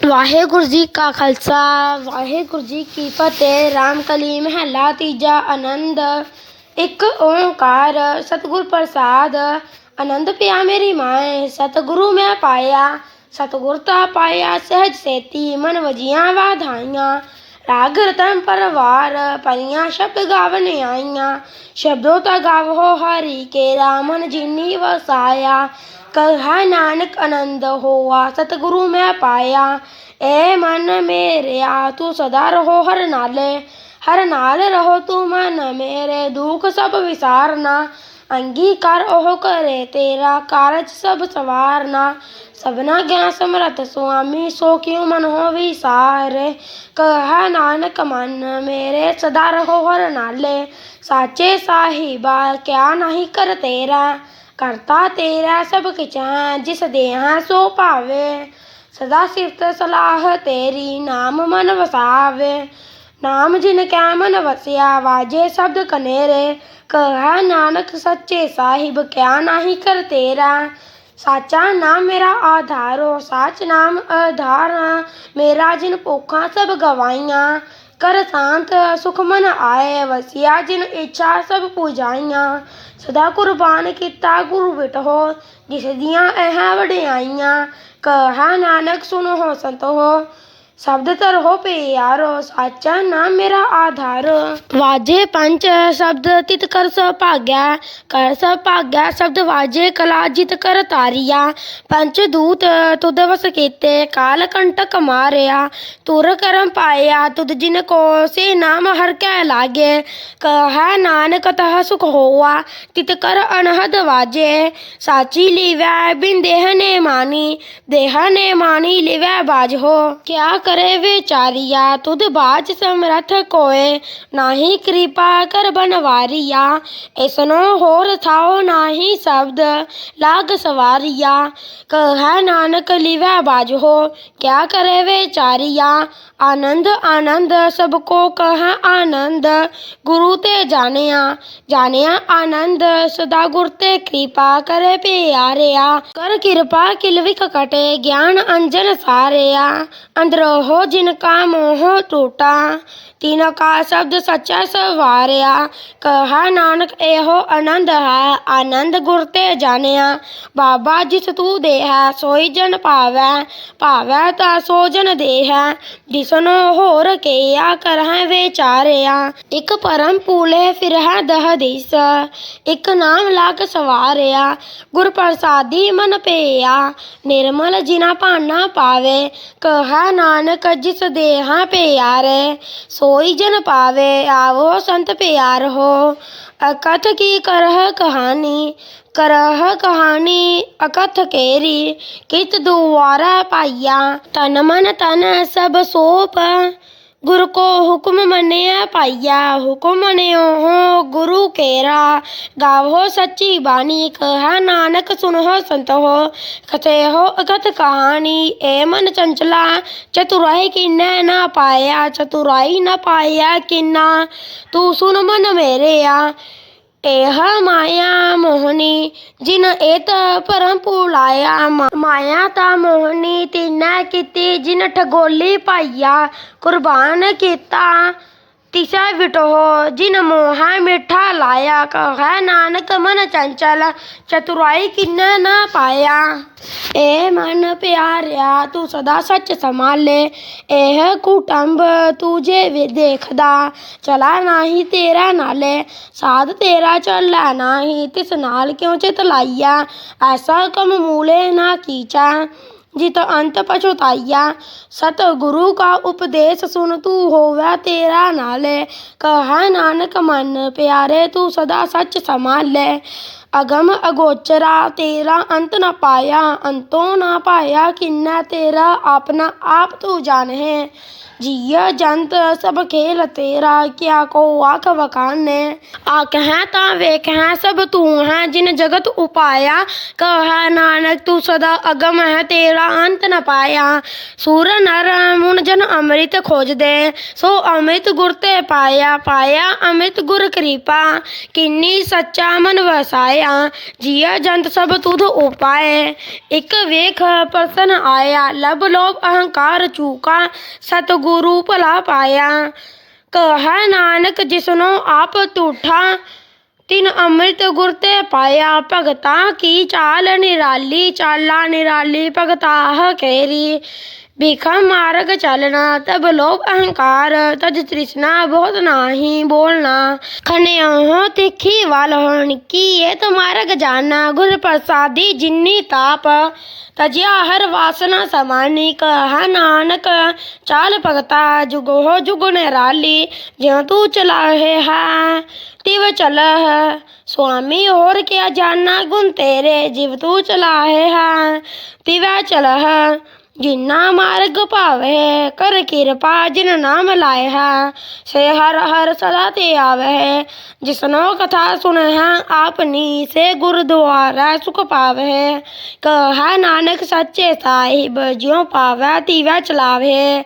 ਵਾਹਿਗੁਰੂ ਜੀ ਕਾ ਖਾਲਸਾ, ਵਾਹਿਗੁਰੂ ਜੀ ਕੀ ਫਤਿਹ ਰਾਮਕਲੀ ਮਹੱਲਾ ਤੀਜਾ ਆਨੰਦ, ਇੱਕ ਓੰਕਾਰ, ਸਤਿਗੁਰ ਪ੍ਰਸਾਦ, ਆਨੰਦ ਪਿਆ ਮੇਰੀ ਮਾਏ, ਸਤਿਗੁਰੂ ਮੈਂ ਪਾਇਆ, ਸਤਿਗੁਰ ਤਾ ਪਾਇਆ, ਸਹਿਜ ਸੇਤੀ ਮਨ ਵਜੀਆਂ ਵਾਧਾਈਆਂ ਰਾਗ ਰਤਨ ਪਰਵਾਰ ਪਰੀਆਂ ਸ਼ਬਦ ਗਾਵਨ ਆਈਆਂ ਸ਼ਬਦੋ ਤਾ ਗਾਵੋ ਹਰੀ ਕੇ ਰਾਮਨ ਜਿਨੀ ਵਸਾਇਆ ਕਹਾ ਨਾਨਕ ਆਨੰਦ ਹੋਆ ਸਤਿਗੁਰੂ ਮੈਂ ਪਾਇਆ ਏ ਮਨ ਮੇਰਿਆ ਤੂੰ ਸਦਾ ਰਹੋ ਹਰ ਨਾਲੇ ਹਰ ਨਾਲ ਰਹੋ ਤੂੰ ਮਨ ਮੇਰੇ ਦੁੱਖ ਸਭ ਵਿਸਾਰਨਾ ਅੰਗੀਕਾਰ ਉਹ ਕਰੇ, ਤੇਰਾ ਕਾਰਜ ਸਭ ਸਵਾਰਨਾ। ਸਭਨਾ ਗਿਆਨ ਸਮਰਤ ਸੁਆਮੀ, ਸੋ ਕਿਉ ਮਨ ਹੋ ਵਿਸਾਰੇ? ਕਹਾ ਨਾਨਕ ਮਨ, ਮੇਰੇ ਸਦਾ ਰਹੋ ਹਰ ਨਾਲੇ। ਸਾਚੇ ਸਾਹਿਬਾ, ਕਿਆ ਨਹੀਂ ਕਰ ਤੇਰਾ? ਕਰਤਾ ਤੇਰਾ ਸਭ ਕਿਛੈ ਜਿਸ ਦੇਹਾ ਸੋ ਭਾਵੇ। ਸਦਾ ਸਿਫਤ ਸਲਾਹ ਤੇਰੀ, ਨਾਮ ਮਨ ਵਸਾਵੇ। नाम जिन कैमन वसिया, वाजे शब्द कनेरे। कह नानक सच्चे साहिब, क्या नाही कर तेरा। साचा नाम मेरा आधारो, साच नाम आधार मेरा जिन पोखा सब गवाइया कर शांत सुख मन आए। वसिया जिन इच्छा सब पूजाइया सदा कुर्बान किता गुरु बिठो, जिस दिया ऐह वडियाइया कह नानक सुनो हो शब्दतर तो हो पे यारो साचा नाम मेरा आधार। वाजे पंच, शब्द तित कर सभाग्या। कर सभाग्या, शब्द वाजे, कला जित कर तारिया। पंच दूत, तुद वस केते, काल कंटक मारया। तुर करम पाया, तुद जिनको से नाम हर कह लागे। कह नानक तह सुख होआ, तित कर अनहद वाजे। साची लिवै, बिन देह ने मानी। देह ने मानी, लिवै बाज हो क्या कर करे वेचारिया तुध बाज समरथ कोय नाही कृपा कर बनवारिया, ऐसनो होर थाओ नाही शब्द लाग सवारिया। कह नानक लिवा बाजहो, क्या करे वेचारिया। आनंद आनंद, सबको कह आनंद। गुरु ते जानिया जानिया आनंद। सदा गुर ते कृपा करे प्यारिया। कर कृपा किलविक कटे, ज्ञान अंजन सारिया। अंदरो ਗਿਆਨ ਅੰਜਨ ਸਾਰਿਆ ਅੰਦਰੋ ਹੋ ਜਿਨ ਕਾ ਮੋਹ ਟੂਟਾ, ਤਿਨ ਸ਼ਬਦ ਸੱਚਾ ਸਵਾਰਿਆ। ਕਹਾ ਨਾਨਕ ਇਹੋ ਆਨੰਦ ਹੈ, ਆਨੰਦ ਗੁਰ ਤੇ ਜਾਣਿਆ। ਬਾਬਾ ਜਿਸ ਤੂੰ ਦੇ ਹੈ ਸੋਈ ਜਨ ਭਾਵੈ ਭਾਵੈ ਤਾ ਸੋ ਜਨ ਦੇ ਜਿਸਨੋ ਹੋਰ ਕੀਆ ਕਰਹਿ ਵਿਚਾਰਿਆ। ਇਕ ਪਰਮ ਪੂਲੇ ਫਿਰਹਿ ਦਹ ਦਿਸ, ਇਕ ਨਾਮ ਲਾਗ ਸਵਾਰਿਆ। ਗੁਰ ਪ੍ਰਸਾਦੀ ਮਨ ਪਈਆ ਨਿਰਮਲ ਜਿਨਾ ਭਾਨਾ ਪਾਵੇ। ਕਹਾ ਨਾਨਕ नानक जिस देहा प्यार सोई जन पावे, आवो संत प्यार हो। अकथ की करह कहानी करह कहानी अकथ केरी, कित दुआरा पाइया, तन मन तन सब सोप। गुरु को हुक्म मन्या पाइया, हुक्म ने हो गुरु केरा। गावो सच्ची बानी कह नानक सुनो संत हो कथे हो अगत कहानी ए मन चंचला, चतुराई किन्ना न पाया, चतुराई न पाया किन्ना। तू सुन मन मेरे आ यह माया मोहिनी, जिन एत परम पुलाया। माया ता मोहिनी तिनै कीती जिन ठगोली पाइया कुर्बान कीता, तिसै विटोह, जिन मोह मिठा लाया। कह नानक मन चंचल, चतुराई किन्ह न पाया। ਏ ਮਨ ਪਿਆਰਿਆ, ਤੂੰ ਸਦਾ ਸੱਚ ਸੰਭਾਲੇ। ਇਹ ਕੁਟੰਬ ਤੂੰ ਜੇ ਵੇ ਦੇਖਦਾ, ਚਲਾ ਨਹੀਂ ਤੇਰਾ ਨਾਲੇ। ਸਾਧ ਤੇਰਾ ਚੱਲਾ ਨਹੀਂ, ਤਿਸ ਨਾਲ ਕਿਉ ਚਿਤ ਲਾਈਆ? ਐਸਾ ਕਮ ਮੂਲੇ ਨਾ ਕੀਚਾ, ਜਿਤ ਅੰਤ ਪਛੁਤਾਈਆ ਸਤ ਗੁਰੂ ਕਾ ਉਪਦੇਸ਼ ਸੁਨ ਤੂੰ ਹੋਵੇ ਤੇਰਾ ਨਾਲੇ। ਕਹਾ ਨਾਨਕ ਮਨ ਪਿਆਰੇ, ਤੂੰ ਸਦਾ ਸੱਚ अगम अगोचरा तेरा अंत न पाया अंतो ना पाया किन्ना तेरा अपना आप तू जान है जिया जंत सब खेल तेरा क्या को आख वकान ने आख है ता वेख है सब तू है जिन जगत उपाया कह नानक तू सदा अगम है तेरा अंत न पाया सूर नर मुन जन अमृत खोज दे सो अमृत गुर ते पाया पाया अमृत गुर कृपा किन्नी सच्चा मन वसाया आया। जिया जंत सब तुध उपाय इक वेख प्रसन्न आया। लब लोभ अहंकार चूका। सतगुरु भला पाया। कह नानक जिसनो आप तूठा। तिन अमृत गुरते पाया। भगता की चाल निराली। चाला निराली भगता केरी। भीखा मार्ग चलना, तब लोभ अहंकार। तज तृष्णा बहुत नाही बोलना। खने हो तिखी वाल की, ये तो मार्ग जाना। गुरु प्रसादी जिन्नी ताप, तजिया हर वासना समानी। कहा नानक, चाल पगता जुगो हो जुग निराली ज्यो तू चला है हा तिव चल स्वामी और क्या जाना, गुण तेरे, जीव तू चला है हा तिव चल ਜਿਨਾ ਮਾਰਗ ਭਾਵੇ ਕਰ ਕਿਰਪਾ ਜਿਨ ਨਾਮ ਲਾਏ ਹੈ ਸੇ ਹਰ ਹਰ ਸਦਾ ਤੇ ਆਵੇ ਜਿਸਨੋ ਕਥਾ ਸੁਣੇ ਹੈ ਆਪਨੀ ਸੇ ਗੁਰਦੁਆਰਾ ਸੁਖ ਪਾਵੇ ਕਹਾ ਨਾਨਕ ਸੱਚੇ ਸਾਹਿਬ ਜਿਉ ਪਾਵੇ ਤਿਵੈ ਚਲਾਵੇ